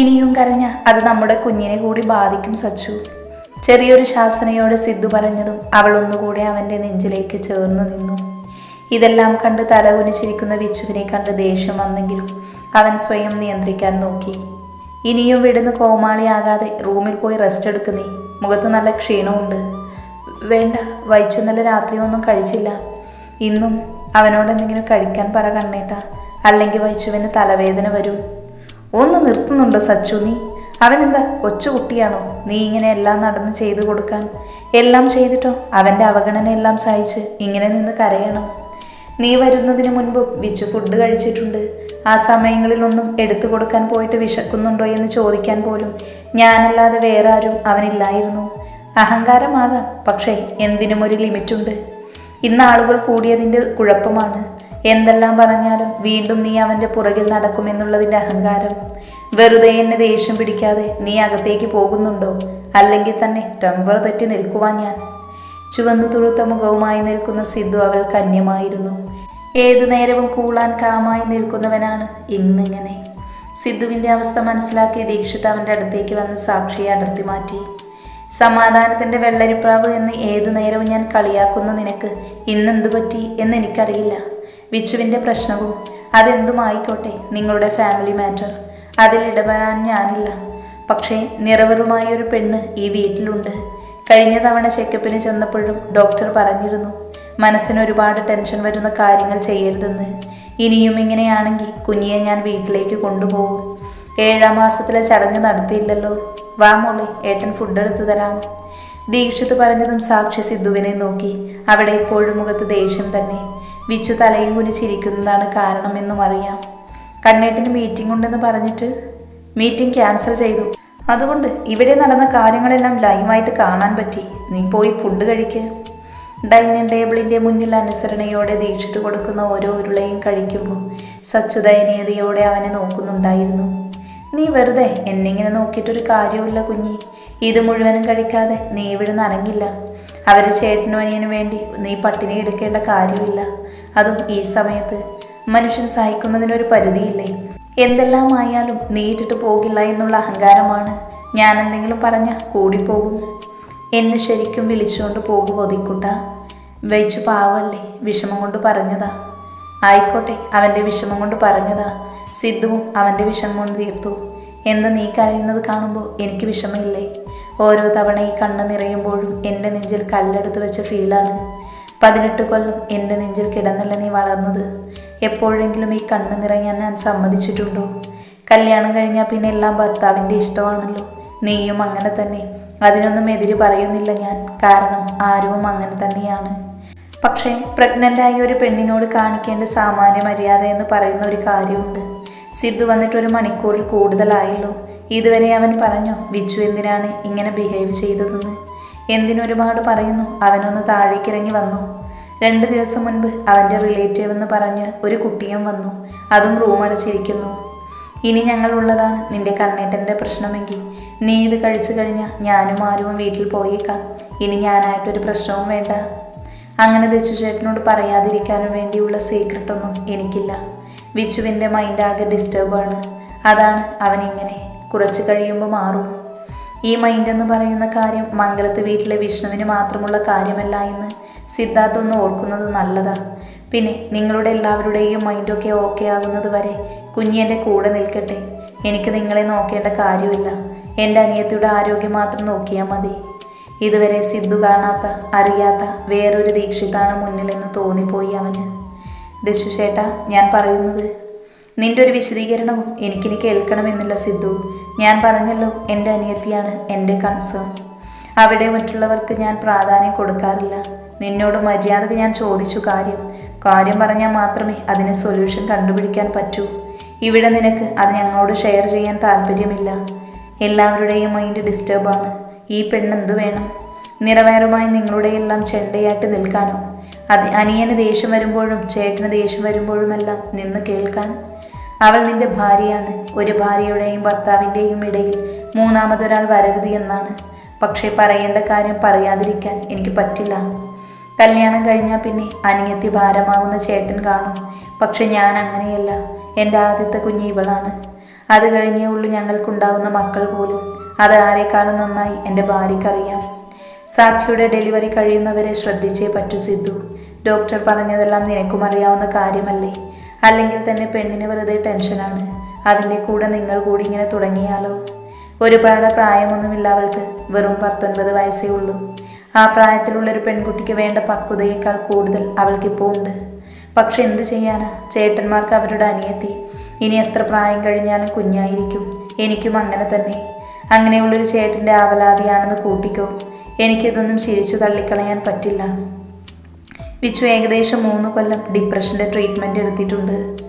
ഇനിയും കരഞ്ഞ അത് നമ്മുടെ കുഞ്ഞിനെ കൂടി ബാധിക്കും സച്ചു. ചെറിയൊരു ശാസനയോടെ സിദ്ധു പറഞ്ഞതും അവൾ ഒന്നുകൂടെ അവന്റെ നെഞ്ചിലേക്ക് ചേർന്നു നിന്നു. ഇതെല്ലാം കണ്ട് തലകുനിച്ചിരിക്കുന്ന വിച്ചുവിനെ കണ്ട് ദേഷ്യം വന്നെങ്കിലും അവൻ സ്വയം നിയന്ത്രിക്കാൻ നോക്കി. ഇനിയും വിടുന്ന് കോമാളിയാകാതെ റൂമിൽ പോയി റെസ്റ്റ് എടുക്കുന്നേ. മുഖത്ത് നല്ല ക്ഷീണമുണ്ട് വേണ്ട വൈച്ചു ഇന്നലെ രാത്രിയൊന്നും കഴിച്ചില്ല. ഇന്നും അവനോട് എന്തെങ്കിലും കഴിക്കാൻ പറ കണ്ണേട്ട. അല്ലെങ്കിൽ വൈച്ചുവിന് തലവേദന വരും. ഒന്ന് നിർത്തുന്നുണ്ടോ സച്ചു നീ? അവനെന്താ കൊച്ചു കുട്ടിയാണോ നീ ഇങ്ങനെ എല്ലാം നടന്ന് ചെയ്തു കൊടുക്കാൻ. എല്ലാം ചെയ്തിട്ടോ? അവന്റെ അവഗണന എല്ലാം സഹിച്ച് ഇങ്ങനെ നിന്ന് കരയണം. നീ വരുന്നതിന് മുൻപ് വിച്ചു ഫുഡ് കഴിച്ചിട്ടുണ്ട്. ആ സമയങ്ങളിലൊന്നും എടുത്തു കൊടുക്കാൻ പോയിട്ട് വിശക്കുന്നുണ്ടോ എന്ന് ചോദിക്കാൻ പോലും ഞാനല്ലാതെ വേറെ ആരും അവനില്ലായിരുന്നു. അഹങ്കാരമാകാം പക്ഷേ എന്തിനും ഒരു ലിമിറ്റുണ്ട്. ഇന്ന് ആളുകൾ കൂടിയതിന്റെ കുഴപ്പമാണ്. എന്തെല്ലാം പറഞ്ഞാലും വീണ്ടും നീ അവന്റെ പുറകിൽ നടക്കുമെന്നുള്ളതിന്റെ അഹങ്കാരം. വെറുതെ എന്നെ ദേഷ്യം പിടിക്കാതെ നീ അകത്തേക്ക് പോകുന്നുണ്ടോ? അല്ലെങ്കിൽ തന്നെ ടെമ്പർ തെറ്റി നിൽക്കുവാൻ ഞാൻ. ചുവന്നു തുളുത്ത മുഖവുമായി നിൽക്കുന്ന സിദ്ധു അവൾ കന്യമായിരുന്നു. ഏതു നേരവും കൂളാൻ കാമായി നിൽക്കുന്നവനാണ് ഇന്നിങ്ങനെ. സിദ്ധുവിന്റെ അവസ്ഥ മനസ്സിലാക്കി ദീക്ഷിത് അവന്റെ അടുത്തേക്ക് വന്ന് സാക്ഷിയെ അടർത്തി മാറ്റി. സമാധാനത്തിന്റെ വെള്ളരിപ്രാവ് എന്ന് ഏതു നേരവും ഞാൻ കളിയാക്കുന്ന നിനക്ക് ഇന്നെന്തു പറ്റി എന്ന് എനിക്കറിയില്ല. വിച്ചുവിന്റെ പ്രശ്നവും. അതെന്തുമായിക്കോട്ടെ നിങ്ങളുടെ ഫാമിലി മാറ്റർ അതിലിടപെടാൻ ഞാനില്ല. പക്ഷേ നിറവറുമായ ഒരു പെണ്ണ് ഈ വീട്ടിലുണ്ട്. കഴിഞ്ഞ തവണ ചെക്കപ്പിന് ചെന്നപ്പോഴും ഡോക്ടർ പറഞ്ഞിരുന്നു മനസ്സിന് ഒരുപാട് ടെൻഷൻ വരുന്ന കാര്യങ്ങൾ ചെയ്യരുതെന്ന്. ഇനിയും ഇങ്ങനെയാണെങ്കിൽ കുഞ്ഞിയെ ഞാൻ വീട്ടിലേക്ക് കൊണ്ടുപോകും. ഏഴാം മാസത്തിലെ ചടങ്ങ് നടത്തിയില്ലല്ലോ. വാ മോളെ ഏട്ടൻ ഫുഡ് എടുത്തു തരാം. ദീക്ഷിത് പറഞ്ഞതും സാക്ഷി സിദ്ധുവിനെ നോക്കി. അവിടെ ഇപ്പോഴും മുഖത്ത് ദേഷ്യം തന്നെ. വിച്ചു തലയും കുനിച്ചിരിക്കുന്നതാണ് കാരണമെന്നും അറിയാം. കണ്ണേട്ടിന് മീറ്റിംഗ് ഉണ്ടെന്ന് പറഞ്ഞിട്ട് മീറ്റിംഗ് ക്യാൻസൽ ചെയ്തു. അതുകൊണ്ട് ഇവിടെ നടന്ന കാര്യങ്ങളെല്ലാം ലൈവായിട്ട് കാണാൻ പറ്റി. നീ പോയി ഫുഡ് കഴിക്ക്. ഡൈനിങ് ടേബിളിന്റെ മുന്നിൽ അനുസരണയോടെ ദീക്ഷിത് കൊടുക്കുന്ന ഓരോ ഉരുളയും കഴിക്കുമ്പോൾ സച്ചുദയനീയതയോടെ അവനെ നോക്കുന്നുണ്ടായിരുന്നു. നീ വെറുതെ എന്നിങ്ങനെ നോക്കിയിട്ടൊരു കാര്യമില്ല കുഞ്ഞി. ഇത് മുഴുവനും കഴിക്കാതെ നീ ഇവിടുന്ന് അനങ്ങില്ല. അവരെ ചേട്ടനും അനിയനും വേണ്ടി നീ പട്ടിണി എടുക്കേണ്ട കാര്യമില്ല അതും ഈ സമയത്ത്. മനുഷ്യൻ സഹിക്കുന്നതിനൊരു പരിധിയില്ലേ? എന്തെല്ലാം ആയാലും നീട്ടിട്ട് പോകില്ല എന്നുള്ള അഹങ്കാരമാണ്. ഞാൻ എന്തെങ്കിലും പറഞ്ഞ കൂടിപ്പോകും. എന്നെ ശരിക്കും വിളിച്ചുകൊണ്ട് പോകും ഒതിക്കുട്ട വെയിച്ചു പാവല്ലേ വിഷമം കൊണ്ട് പറഞ്ഞതാ. ആയിക്കോട്ടെ അവന്റെ വിഷമം കൊണ്ട് പറഞ്ഞതാ. സിദ്ധുവും അവന്റെ വിഷമം കൊണ്ട് തീർത്തു. എന്ന് നീ കരയുന്നത് കാണുമ്പോൾ എനിക്ക് വിഷമമില്ലേ? ഓരോ തവണ ഈ കണ്ണ് നിറയുമ്പോഴും എന്റെ നെഞ്ചിൽ കല്ലെടുത്ത് വെച്ച ഫീലാണ് പതിനെട്ട് കൊല്ലം എന്റെ നെഞ്ചിൽ കിടന്നല്ല നീ വളർന്നത്? എപ്പോഴെങ്കിലും ഈ കണ്ണ് നിറയാൻ ഞാൻ സമ്മതിച്ചിട്ടുണ്ടോ? കല്യാണം കഴിഞ്ഞാൽ പിന്നെ എല്ലാം ഭർത്താവിന്റെ ഇഷ്ടമാണല്ലോ. നീയും അങ്ങനെ തന്നെ. അതിനൊന്നും എതിര് പറയുന്നില്ല ഞാൻ. കാരണം ആരും അങ്ങനെ തന്നെയാണ്. പക്ഷേ പ്രഗ്നന്റായി ഒരു പെണ്ണിനോട് കാണിക്കേണ്ട സാമാന്യ മര്യാദ എന്ന് പറയുന്ന ഒരു കാര്യമുണ്ട്. സിദ്ധു വന്നിട്ട് ഒരു മണിക്കൂറിൽ കൂടുതലായല്ലോ. ഇതുവരെ അവൻ പറഞ്ഞു ബിച്ചു എന്തിനാണ് ഇങ്ങനെ ബിഹേവ് ചെയ്തതെന്ന്? എന്തിനൊരുപാട് പറയുന്നു. അവനൊന്ന് താഴേക്കിറങ്ങി വന്നു. രണ്ട് ദിവസം മുൻപ് അവന്റെ റിലേറ്റീവ് എന്ന് പറഞ്ഞ് ഒരു കുട്ടിയും വന്നു. അതും റൂം അടച്ചിരിക്കുന്നു. ഇനി ഞങ്ങൾ ഉള്ളതാണ് നിന്റെ കണ്ണേറ്റന്റെ പ്രശ്നമെങ്കിൽ. നീ ഇത് കഴിച്ചു കഴിഞ്ഞാൽ ഞാനും ആരും വീട്ടിൽ പോയേക്കാം. ഇനി ഞാനായിട്ടൊരു പ്രശ്നവും വേണ്ട. അങ്ങനെ ദച്ചു ചേട്ടനോട് പറയാതിരിക്കാനും വേണ്ടിയുള്ള സീക്രട്ടൊന്നും എനിക്കില്ല. വിച്ചുവിന്റെ മൈൻഡ് ആകെ ഡിസ്റ്റേബാണ് അതാണ് അവൻ ഇങ്ങനെ കുറച്ച് കഴിയുമ്പോൾ മാറും. ഈ മൈൻഡ് എന്ന് പറയുന്ന കാര്യം മംഗലത്ത് വീട്ടിലെ വിഷ്ണുവിന് മാത്രമുള്ള കാര്യമല്ല എന്ന് സിദ്ധാർത്ഥ ഒന്ന് ഓർക്കുന്നത് നല്ലതാ. പിന്നെ നിങ്ങളുടെ എല്ലാവരുടെയും മൈൻഡൊക്കെ ഓക്കെ ആകുന്നത് വരെ കുഞ്ഞെന്റെ കൂടെ നിൽക്കട്ടെ. എനിക്ക് നിങ്ങളെ നോക്കേണ്ട കാര്യമില്ല. എന്റെ അനിയത്തിയുടെ ആരോഗ്യം മാത്രം നോക്കിയാൽ മതി. ഇതുവരെ സിദ്ധു കാണാത്ത അറിയാത്ത വേറൊരു ദീക്ഷിതാണ് മുന്നിലെന്ന് തോന്നിപ്പോയി അവന്. ദിശുശേട്ട ഞാൻ പറയുന്നത് നിന്റെ ഒരു വിശദീകരണവും എനിക്കിനി കേൾക്കണമെന്നില്ല സിദ്ധു. ഞാൻ പറഞ്ഞല്ലോ എന്റെ അനിയത്തിയാണ് എന്റെ കൺസേൺ അവിടെ മറ്റുള്ളവർക്ക് ഞാൻ പ്രാധാന്യം കൊടുക്കാറില്ല. നിന്നോട് മര്യാദയ്ക്ക് ഞാൻ ചോദിച്ചു കാര്യം. കാര്യം പറഞ്ഞാൽ മാത്രമേ അതിന് സൊല്യൂഷൻ കണ്ടുപിടിക്കാൻ പറ്റൂ. ഇവിടെ നിനക്ക് അത് ഞങ്ങളോട് ഷെയർ ചെയ്യാൻ താല്പര്യമില്ല. എല്ലാവരുടെയും മൈൻഡ് ഡിസ്റ്റർബാണ് ഈ പെണ്ണ് പെണ്ണെന്ത് വേണം? നിറവേറുമായി നിങ്ങളുടെയെല്ലാം ചെണ്ടയായിട്ട് നിൽക്കാനോ? അത് അനിയന് ദേഷ്യം വരുമ്പോഴും ചേട്ടന് ദേഷ്യം വരുമ്പോഴുമെല്ലാം നിന്ന് കേൾക്കാൻ അവൾ നിന്റെ ഭാര്യയാണ്. ഒരു ഭാര്യയുടെയും ഭർത്താവിന്റെയും ഇടയിൽ മൂന്നാമതൊരാൾ വരരുത് എന്നാണ്. പക്ഷേ പറയേണ്ട കാര്യം പറയാതിരിക്കാൻ എനിക്ക് പറ്റില്ല. കല്യാണം കഴിഞ്ഞാൽ പിന്നെ അനിയത്തി ഭാരമാവുന്ന ചേട്ടൻ കാണും. പക്ഷെ ഞാൻ അങ്ങനെയല്ല. എന്റെ ആദ്യത്തെ കുഞ്ഞ് ഇവളാണ്. അത് കഴിഞ്ഞേ ഉള്ളൂ ഞങ്ങൾക്കുണ്ടാകുന്ന മക്കൾ പോലും. അത് ആരെക്കാളും നന്നായി എന്റെ ഭാര്യയ്ക്കറിയാം. സാക്ഷിയുടെ ഡെലിവറി കഴിയുന്നവരെ ശ്രദ്ധിച്ചേ പറ്റൂ സിദ്ധു. ഡോക്ടർ പറഞ്ഞതെല്ലാം നിനക്കും അറിയാവുന്ന കാര്യമല്ലേ? അല്ലെങ്കിൽ തന്നെ പെണ്ണിന് വെറുതെ ടെൻഷനാണ്. അതിന്റെ കൂടെ നിങ്ങൾ കൂടി ഇങ്ങനെ തുടങ്ങിയാലോ? ഒരുപാട് പ്രായമൊന്നുമില്ല അവൾക്ക്. വെറും പത്തൊൻപത് വയസ്സേ ഉള്ളൂ. ആ പ്രായത്തിലുള്ള ഒരു പെൺകുട്ടിക്ക് വേണ്ട പക്വതയേക്കാൾ കൂടുതൽ അവൾക്കിപ്പോൾ ഉണ്ട്. പക്ഷെ എന്ത് ചെയ്യാനാ? ചേട്ടന്മാർക്ക് അവരുടെ അനിയത്തി. ഇനി എത്ര പ്രായം കഴിഞ്ഞാലും കുഞ്ഞായിരിക്കും. എനിക്കും അങ്ങനെ തന്നെ. അങ്ങനെയുള്ളൊരു ചേട്ടന്റെ ആവലാതിയാണെന്ന് കൂട്ടിക്കോ. എനിക്കിതൊന്നും ചിരിച്ചു തള്ളിക്കളയാൻ പറ്റില്ല. വിച്ചു ഏകദേശം മൂന്ന് കൊല്ലം ഡിപ്രഷന്റെ ട്രീറ്റ്മെന്റ് എടുത്തിട്ടുണ്ട്.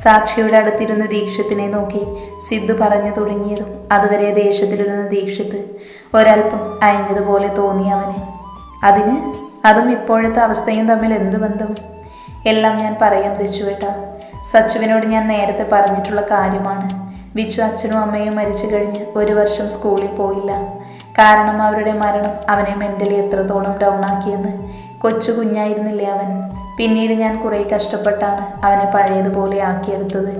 സാക്ഷിയുടെ അടുത്തിരുന്ന് ദീക്ഷത്തിനെ നോക്കി സിദ്ധു പറഞ്ഞു തുടങ്ങിയതും അതുവരെ ദേഷ്യത്തിലിരുന്ന ദീക്ഷത്ത് ഒരൽപ്പം അയഞ്ഞതുപോലെ തോന്നി അവന്. അതിന്? അതും ഇപ്പോഴത്തെ അവസ്ഥയും തമ്മിൽ എന്ത് ബന്ധം? എല്ലാം ഞാൻ പറയാം ദച്ചുവേട്ട. സച്ചുവിനോട് ഞാൻ നേരത്തെ പറഞ്ഞിട്ടുള്ള കാര്യമാണ്. വിച്ചു അച്ഛനും അമ്മയും മരിച്ചു കഴിഞ്ഞ് ഒരു വർഷം സ്കൂളിൽ പോയില്ല. കാരണം അവരുടെ മരണം അവനെ മെന്റലി എത്രത്തോളം ഡൗൺ ആക്കിയെന്ന് കൊച്ചു കുഞ്ഞായിരുന്നില്ലേ അവൻ? പിന്നീട് ഞാൻ കുറേ കഷ്ടപ്പെട്ടാണ് അവനെ പഴയതുപോലെ ആക്കിയെടുത്തത്.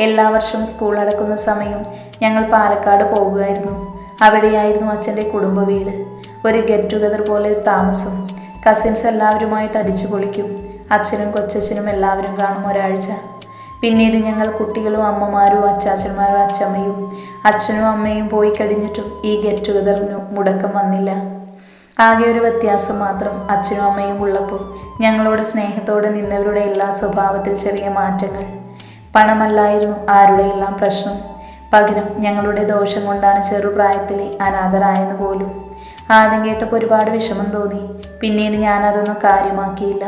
എല്ലാ വർഷവും സ്കൂൾ അടക്കുന്ന സമയം ഞങ്ങൾ പാലക്കാട് പോകുമായിരുന്നു. അവിടെയായിരുന്നു അച്ഛന്റെ കുടുംബ വീട്. ഒരു ഗെറ്റ് ടുഗദർ പോലെ താമസം. കസിൻസ് എല്ലാവരുമായിട്ട് അടിച്ചു പൊളിക്കും. അച്ഛനും കൊച്ചച്ഛനും എല്ലാവരും കാണും ഒരാഴ്ച. പിന്നീട് ഞങ്ങൾ കുട്ടികളും അമ്മമാരും അച്ചാച്ചന്മാരും അച്ചമ്മയും അച്ഛനും അമ്മയും പോയി കഴിഞ്ഞിട്ടും ഈ ഗെറ്റ് ടുഗദറിനു മുടക്കം വന്നില്ല. ആകെ ഒരു വ്യത്യാസം മാത്രം അച്ഛനും അമ്മയും ഉള്ളപ്പോൾ ഞങ്ങളുടെ സ്നേഹത്തോടെ നിന്നവരുടെ എല്ലാ സ്വഭാവത്തിൽ ചെറിയ മാറ്റങ്ങൾ. പണമല്ലായിരുന്നു ആരുടെയെല്ലാം പ്രശ്നം. പകരം ഞങ്ങളുടെ ദോഷം കൊണ്ടാണ് ചെറുപ്രായത്തിലെ അനാഥരായെന്ന് പോലും. ആദ്യം കേട്ടപ്പോൾ ഒരുപാട് വിഷമം തോന്നി. പിന്നീട് ഞാനതൊന്നും കാര്യമാക്കിയില്ല.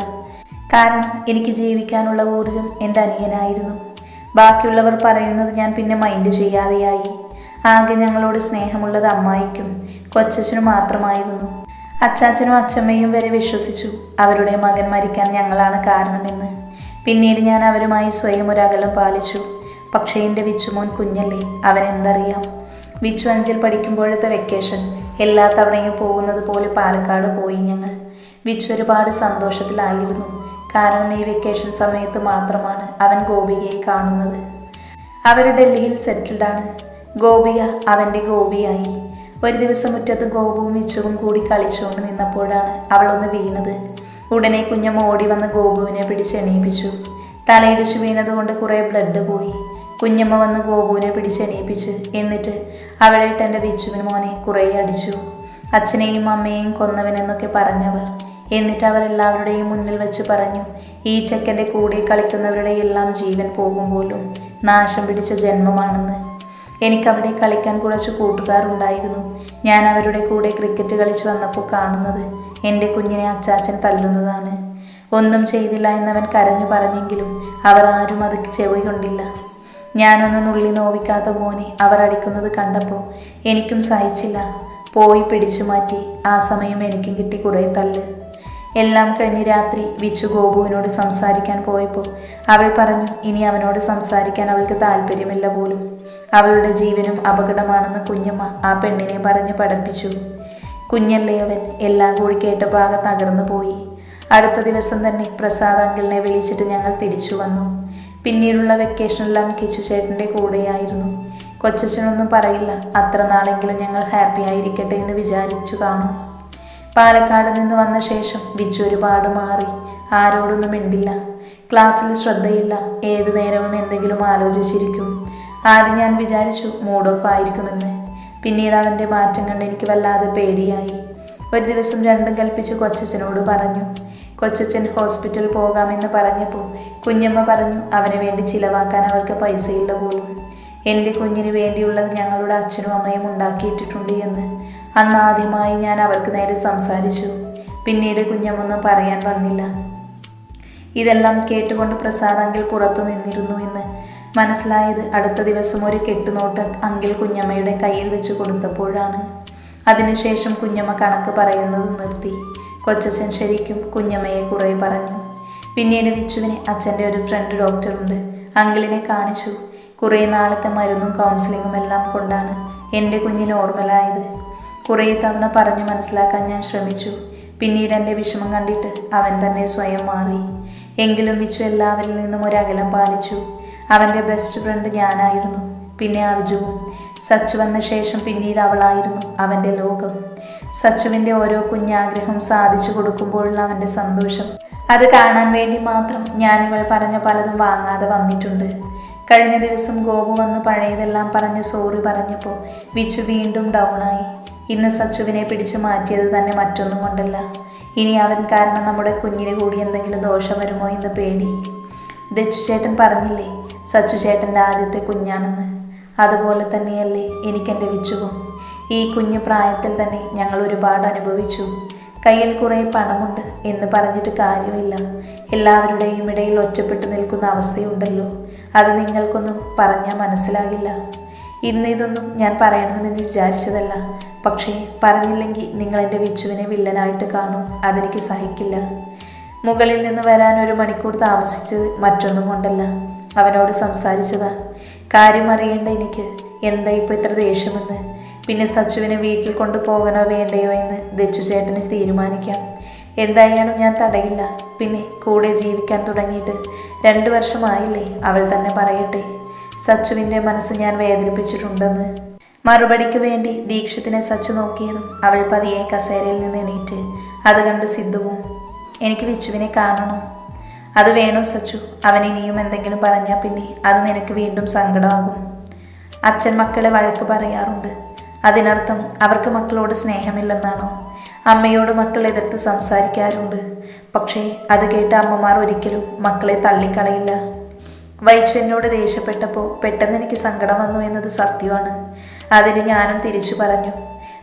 കാരണം എനിക്ക് ജീവിക്കാനുള്ള ഊർജം എന്റെ അനിയനായിരുന്നു. ബാക്കിയുള്ളവർ പറയുന്നത് ഞാൻ പിന്നെ മൈൻഡ് ചെയ്യാതെയായി. ആകെ ഞങ്ങളോട് സ്നേഹമുള്ളത് അമ്മായിക്കും കൊച്ചച്ഛനും മാത്രമായിരുന്നു. അച്ചാച്ചനും അച്ചമ്മയും വരെ വിശ്വസിച്ചു. അവരുടെ മകൻ മരിക്കാൻ ഞങ്ങളാണ് കാരണമെന്ന്. പിന്നീട് ഞാൻ അവരുമായി സ്വയം ഒരു അകലം പാലിച്ചു. പക്ഷേ എന്റെ വിച്ചുമോൻ കുഞ്ഞല്ലേ അവൻ എന്തറിയാം? വിച്ചു അഞ്ചിൽ പഠിക്കുമ്പോഴത്തെ വെക്കേഷൻ എല്ലാ തവണയും പോകുന്നത് പോലെ പാലക്കാട് പോയി ഞങ്ങൾ. വിച്ചു ഒരുപാട് സന്തോഷത്തിലായിരുന്നു. കാരണം ഈ വെക്കേഷൻ സമയത്ത് മാത്രമാണ് അവൻ ഗോപികയെ കാണുന്നത്. അവർ ഡൽഹിയിൽ സെറ്റിൽഡാണ് ഗോപിക അവന്റെ ഗോപിയായി. ഒരു ദിവസം മുറ്റത്ത് ഗോപുവും മിച്ചവും കൂടി കളിച്ചുകൊണ്ട് നിന്നപ്പോഴാണ് അവൾ ഒന്ന് വീണത്. ഉടനെ കുഞ്ഞമ്മ ഓടി വന്ന് ഗോപുവിനെ പിടിച്ച് എണീപ്പിച്ചു. തലയിടിച്ചു വീണതുകൊണ്ട് കുറേ ബ്ലഡ് പോയി. കുഞ്ഞമ്മ വന്ന് ഗോപുവിനെ പിടിച്ച് എണീപ്പിച്ച് എന്നിട്ട് അവളെ എന്റെ ബിച്ചുവിന് മോനെ കുറേ അടിച്ചു. അച്ഛനെയും അമ്മയെയും കൊന്നവനെന്നൊക്കെ പറഞ്ഞവർ. എന്നിട്ട് അവരെല്ലാവരുടെയും മുന്നിൽ വെച്ച് പറഞ്ഞു ഈ ചെക്കന്റെ കൂടെ കളിക്കുന്നവരുടെ എല്ലാം ജീവൻ പോകും പോലും നാശം പിടിച്ച ജന്മമാണെന്ന്. എനിക്കവിടെ കളിക്കാൻ കുറച്ച് കൂട്ടുകാരുണ്ടായിരുന്നു. ഞാൻ അവരുടെ കൂടെ ക്രിക്കറ്റ് കളിച്ച് വന്നപ്പോൾ കാണുന്നത് എന്റെ കുഞ്ഞിനെ അച്ചാച്ചൻ തല്ലുന്നതാണ്. ഒന്നും ചെയ്തില്ല എന്നവൻ കരഞ്ഞു പറഞ്ഞെങ്കിലും അവർ ആരും അത് ചെവി കൊണ്ടില്ല. ഞാനൊന്ന് നുള്ളി നോവിക്കാത്ത മോനെ അവർ അടിക്കുന്നത് കണ്ടപ്പോൾ എനിക്കും സഹിച്ചില്ല. പോയി പിടിച്ചു മാറ്റി. ആ സമയം എനിക്കും കിട്ടി കുറേ തല്ല്. എല്ലാം കഴിഞ്ഞ് രാത്രി വിച്ചു ഗോപുവിനോട് സംസാരിക്കാൻ പോയപ്പോൾ അവൾ പറഞ്ഞു ഇനി അവനോട് സംസാരിക്കാൻ അവൾക്ക് താല്പര്യമില്ല പോലും. അവളുടെ ജീവനും അപകടമാണെന്ന് കുഞ്ഞമ്മ ആ പെണ്ണിനെ പറഞ്ഞു പഠിപ്പിച്ചു. കുഞ്ഞല്ലേ അവൻ? എല്ലാം കൂടി കേട്ട ഭാഗം തകർന്നു പോയി. അടുത്ത ദിവസം തന്നെ പ്രസാദ് അങ്കിളിനെ വിളിച്ചിട്ട് ഞങ്ങൾ തിരിച്ചു വന്നു. പിന്നീടുള്ള വെക്കേഷനെല്ലാം കിച്ചു ചേട്ടന്റെ കൂടെയായിരുന്നു. കൊച്ചച്ഛനൊന്നും പറയില്ല. അത്ര നാളെങ്കിലും ഞങ്ങൾ ഹാപ്പി ആയിരിക്കട്ടെ എന്ന് വിചാരിച്ചു കാണും. പാലക്കാട് നിന്ന് വന്ന ശേഷം വിച്ചു ഒരുപാട് മാറി. ആരോടൊന്നും മിണ്ടില്ല. ക്ലാസ്സിൽ ശ്രദ്ധയില്ല. ഏത് നേരവും എന്തെങ്കിലും ആലോചിച്ചിരിക്കും. ആദ്യം ഞാൻ വിചാരിച്ചു മൂഡ് ഓഫ് ആയിരിക്കുമെന്ന്. പിന്നീട് അവന്റെ മാറ്റം കണ്ട് എനിക്ക് വല്ലാതെ പേടിയായി. ഒരു ദിവസം രണ്ടും കൽപ്പിച്ച് കൊച്ചച്ഛനോട് പറഞ്ഞു. കൊച്ചച്ഛൻ ഹോസ്പിറ്റൽ പോകാമെന്ന് പറഞ്ഞപ്പോൾ കുഞ്ഞമ്മ പറഞ്ഞു അവന് വേണ്ടി ചിലവാക്കാൻ അവർക്ക് പൈസയില്ല പോലും. എന്റെ കുഞ്ഞിന് വേണ്ടിയുള്ളത് ഞങ്ങളുടെ അച്ഛനും അമ്മയും ഉണ്ടാക്കിയിട്ടിട്ടുണ്ട് എന്ന്. അന്ന് ആദ്യമായി ഞാൻ അവൾക്ക് നേരെ സംസാരിച്ചു. പിന്നീട് കുഞ്ഞമൊന്നും പറയാൻ വന്നില്ല. ഇതെല്ലാം കേട്ടുകൊണ്ട് പ്രസാദ് അങ്കിൾ പുറത്തു നിന്നിരുന്നു എന്ന് മനസ്സിലായത് അടുത്ത ദിവസം ഒരു കെട്ടുനോട്ട് അങ്കിൾ കുഞ്ഞമ്മയുടെ കയ്യിൽ വെച്ച് കൊടുത്തപ്പോഴാണ്. അതിനുശേഷം കുഞ്ഞമ്മ കണക്ക് പറയുന്നത് നിർത്തി. കൊച്ചച്ഛൻ ശരിക്കും കുഞ്ഞമ്മയെ കുറേ പറഞ്ഞു. പിന്നീട് വിച്ചുവിനെ അച്ഛന്റെ ഒരു ഫ്രണ്ട് ഡോക്ടറുണ്ട് അങ്കിളിനെ കാണിച്ചു. കുറേ നാളത്തെ മരുന്നും കൗൺസിലിങ്ങും എല്ലാം കൊണ്ടാണ് എന്റെ കുഞ്ഞ് നോർമലായത് കുറേ തവണ പറഞ്ഞു മനസ്സിലാക്കാൻ ഞാൻ ശ്രമിച്ചു. പിന്നീട് എന്റെ വിഷമം കണ്ടിട്ട് അവൻ തന്നെ സ്വയം മാറി. എങ്കിലും വിച്ചു എല്ലാവരിൽ നിന്നും ഒരകലം പാലിച്ചു. അവന്റെ ബെസ്റ്റ് ഫ്രണ്ട് ഞാനായിരുന്നു പിന്നെ അർജുവും സച്ചു വന്ന ശേഷം പിന്നീട് അവളായിരുന്നു അവന്റെ ലോകം. സച്ചുവിന്റെ ഓരോ കുഞ്ഞാഗ്രഹം സാധിച്ചു കൊടുക്കുമ്പോഴുള്ള അവന്റെ സന്തോഷം. അത് കാണാൻ വേണ്ടി മാത്രം ഞാനിവൾ പറഞ്ഞ പലതും വാങ്ങാതെ വന്നിട്ടുണ്ട്. കഴിഞ്ഞ ദിവസം ഗോപു വന്ന് പഴയതെല്ലാം പറഞ്ഞ് സോറി പറഞ്ഞപ്പോൾ വിച്ചു വീണ്ടും ഡൗണായി ഇന്ന് സച്ചുവിനെ പിടിച്ചു മാറ്റിയത് തന്നെ മറ്റൊന്നും കൊണ്ടല്ല. ഇനി അവൻ കാരണം നമ്മുടെ കുഞ്ഞിന് കൂടി എന്തെങ്കിലും ദോഷം വരുമോ എന്ന് പേടി. ദച്ചു ചേട്ടൻ പറഞ്ഞില്ലേ സച്ചു ചേട്ടന്റെ ആദ്യത്തെ കുഞ്ഞാണെന്ന്. അതുപോലെ തന്നെയല്ലേ എനിക്കെന്റെ വിച്ചുവും. ഈ കുഞ്ഞു പ്രായത്തിൽ തന്നെ ഞങ്ങൾ ഒരുപാട് അനുഭവിച്ചു. കയ്യിൽ കുറേ പണമുണ്ട് എന്ന് പറഞ്ഞിട്ട് കാര്യമില്ല. എല്ലാവരുടെയും ഇടയിൽ ഒറ്റപ്പെട്ടു നിൽക്കുന്ന അവസ്ഥയുണ്ടല്ലോ. അത് നിങ്ങൾക്കൊന്നും പറഞ്ഞാൽ മനസ്സിലാകില്ല. ഇന്ന് ഇതൊന്നും ഞാൻ പറയണമെന്ന് വിചാരിച്ചതല്ല. പക്ഷേ പറഞ്ഞില്ലെങ്കിൽ നിങ്ങൾ എന്റെ വിച്ചുവിനെ വില്ലനായിട്ട് കാണും. അതെനിക്ക് സഹിക്കില്ല. മുകളിൽ നിന്ന് വരാൻ ഒരു മണിക്കൂർ താമസിച്ചത് മറ്റൊന്നും കൊണ്ടല്ല. അവനോട് സംസാരിച്ചതാ. കാര്യം അറിയേണ്ട എനിക്ക്. എന്താ ഇപ്പോൾ ഇത്ര ദേഷ്യമെന്ന്? പിന്നെ സച്ചുവിനെ വീട്ടിൽ കൊണ്ടുപോകണോ വേണ്ടയോ എന്ന് ദച്ചു ചേട്ടന് തീരുമാനിക്കാം. എന്തായാലും ഞാൻ തടയില്ല. പിന്നെ കൂടെ ജീവിക്കാൻ തുടങ്ങിയിട്ട് രണ്ട് വർഷമായില്ലേ? അവൾ തന്നെ പറയട്ടെ. സച്ചുവിന്റെ മനസ്സ് ഞാൻ വേദനിപ്പിച്ചിട്ടുണ്ടെന്ന്. മറുപടിക്ക് വേണ്ടി ദീക്ഷത്തിനെ സച്ചു നോക്കിയതും അവൾ പതിയെ കസേരയിൽ നിന്ന് എണീറ്റ് അത് കണ്ട് സിദ്ധുവും എനിക്ക് വിച്ചുവിനെ കാണണം. അത് വേണോ സച്ചു? അവൻ ഇനിയും എന്തെങ്കിലും പറഞ്ഞാൽ പിന്നെ അത് നിനക്ക് വീണ്ടും സങ്കടമാകും. അച്ഛൻ മക്കളെ വഴക്ക് പറയാറുണ്ട്. അതിനർത്ഥം അവർക്ക് മക്കളോട് സ്നേഹമില്ലെന്നാണോ? അമ്മയോട് മക്കൾ എതിർത്ത് സംസാരിക്കാറുണ്ട്. പക്ഷേ അത് കേട്ട അമ്മമാർ ഒരിക്കലും മക്കളെ തള്ളിക്കളയില്ല. വൈച്ചു എന്നോട് ദേഷ്യപ്പെട്ടപ്പോൾ പെട്ടെന്ന് എനിക്ക് സങ്കടം വന്നു എന്നത് സത്യമാണ്. അതിന് ഞാനും തിരിച്ചു പറഞ്ഞു.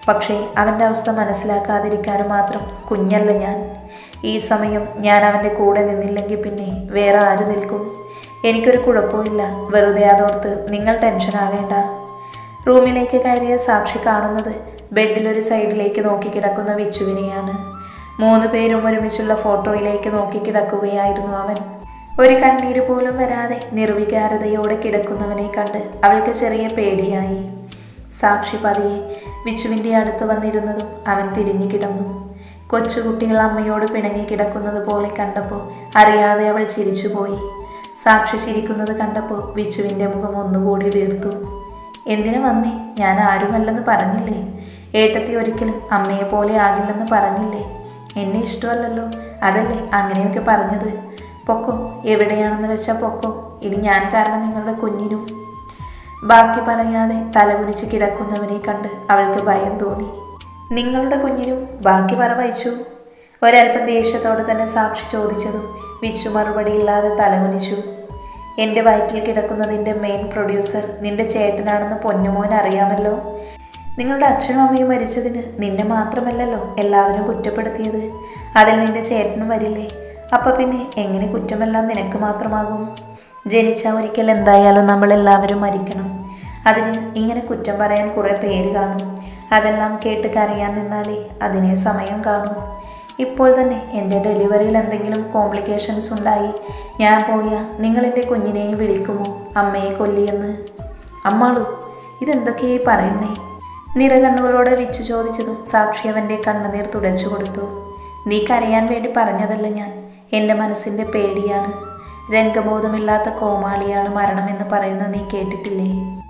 പക്ഷേ അവന്റെ അവസ്ഥ മനസ്സിലാക്കാതിരിക്കാനും മാത്രം കുഞ്ഞല്ല ഞാൻ. ഈ സമയം ഞാൻ അവന്റെ കൂടെ നിന്നില്ലെങ്കിൽ പിന്നെ വേറെ ആര് നിൽക്കും? എനിക്കൊരു കുഴപ്പമില്ല വെറുതെ അതോർത്ത് നിങ്ങൾ ടെൻഷൻ ആകേണ്ട. റൂമിലേക്ക് കയറിയ സാക്ഷി കാണുന്നത് ബെഡിലൊരു സൈഡിലേക്ക് നോക്കി കിടക്കുന്ന വിച്ചുവിനെയാണ്. മൂന്ന് പേരും ഒരുമിച്ചുള്ള ഫോട്ടോയിലേക്ക് നോക്കി കിടക്കുകയായിരുന്നു അവൻ. ഒരു കണ്ണീര് പോലും വരാതെ നിർവികാരതയോടെ കിടക്കുന്നവനെ കണ്ട് അവൾക്ക് ചെറിയ പേടിയായി. സാക്ഷി പതിയെ വിച്ചുവിന്റെ അടുത്ത് വന്നിരുന്നതും അവൻ തിരിഞ്ഞു കിടന്നു. കൊച്ചുകുട്ടികൾ അമ്മയോട് പിണങ്ങി കിടക്കുന്നത് പോലെ കണ്ടപ്പോൾ അറിയാതെ അവൾ ചിരിച്ചുപോയി. സാക്ഷി ചിരിക്കുന്നത് കണ്ടപ്പോൾ വിച്ചുവിന്റെ മുഖം ഒന്നുകൂടി വീർത്തു. എന്തിനു വന്നേ? ഞാൻ ആരുമല്ലെന്ന് പറഞ്ഞില്ലേ? ഏട്ടത്തി ഒരിക്കലും അമ്മയെ പോലെ ആകില്ലെന്ന് പറഞ്ഞില്ലേ? എന്നെ ഇഷ്ടമല്ലല്ലോ. അതല്ലേ അങ്ങനെയൊക്കെ പറഞ്ഞത്. പൊക്കോ എവിടെയാണെന്ന് വെച്ചാൽ പൊക്കോ. ഇനി ഞാൻ കാരണം നിങ്ങളുടെ കുഞ്ഞിനും ബാക്കി പറയാതെ തലകുനിച്ച് കിടക്കുന്നവനെ കണ്ട് അവൾക്ക് ഭയം തോന്നി. നിങ്ങളുടെ കുഞ്ഞിനും ബാക്കി പറ വഹിച്ചു ഒരല്പം ദേഷ്യത്തോടെ തന്നെ സാക്ഷി ചോദിച്ചതും വിച്ചു മറുപടിയില്ലാതെ തലകുനിച്ചു. എന്റെ വയറ്റിൽ കിടക്കുന്നതിന്റെ മെയിൻ പ്രൊഡ്യൂസർ നിന്റെ ചേട്ടനാണെന്ന് പൊന്നുമോൻ അറിയാമല്ലോ. നിങ്ങളുടെ അച്ഛനും അമ്മയും മരിച്ചതിന് നിന്നെ മാത്രമല്ലല്ലോ എല്ലാവരും കുറ്റപ്പെടുത്തിയത്. അതിൽ നിന്റെ ചേട്ടനും വരില്ലേ? അപ്പം പിന്നെ എങ്ങനെ കുറ്റമെല്ലാം നിനക്ക് മാത്രമാകും? ജനിച്ച ഒരിക്കൽ എന്തായാലും നമ്മളെല്ലാവരും മരിക്കണം. അതിന് ഇങ്ങനെ കുറ്റം പറയാൻ കുറേ പേര് കാണും. അതെല്ലാം കേട്ട് കരയാൻ നിന്നാലേ അതിനെ സമയം കാണൂ. ഇപ്പോൾ തന്നെ എന്റെ ഡെലിവറിയിൽ എന്തെങ്കിലും കോംപ്ലിക്കേഷൻസ് ഉണ്ടായി. ഞാൻ പോയാൽ നിങ്ങൾ എന്റെ കുഞ്ഞിനെയും വിളിക്കുമോ? അമ്മയെ കൊല്ലിയെന്ന്. അമ്മാളു ഇതെന്തൊക്കെയായി പറയുന്നേ? നിറകണ്ണുകളോടെ വിച്ചു ചോദിച്ചതും സാക്ഷി അവന്റെ കണ്ണുനീർ തുടച്ചു കൊടുത്തു. നീ കരയാൻ വേണ്ടി പറഞ്ഞതല്ല ഞാൻ. എന്റെ മനസ്സിന്റെ പേടിയാണ്. രംഗബോധമില്ലാത്ത കോമാളിയാണ് മരണമെന്ന് പറയുന്നത് നീ കേട്ടിട്ടില്ലേ?